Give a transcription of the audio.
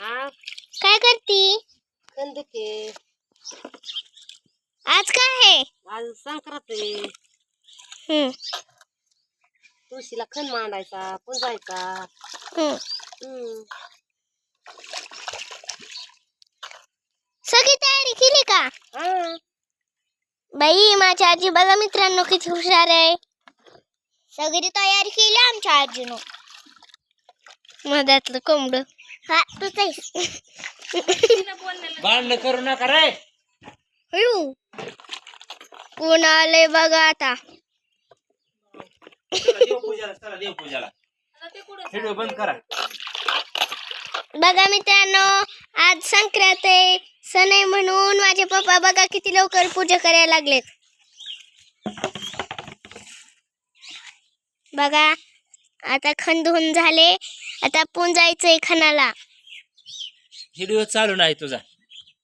काय करती? कंदके आज काय आहे? आज संक्रांत आहे. हम्म, तुळशीला खण मांडायचा पुंजायचा. हम्म. हम्म. सगळी तयारी केली का? हा. बाई माझी आजी बघा मित्रांनो किती हुशार आहे. सगळी तयारी केली आमच्या आजीनं. मधातलं कोंबड. हा तूच आहेस भांडण करू नका रे. हळू कोण आलंय बघा आता. चला देव पूजाला चला देव पूजाला. व्हिडिओ बंद करा. बघा मित्रांनो आज संक्रांत आहे. सण आहे म्हणून माझे पप्पा बघा किती लवकर पूजा करायला लागलेत. बघा आता खण धुवून झाले. आता पुंजायचंय खणाला. व्हिडिओ चालू नाही तुझा.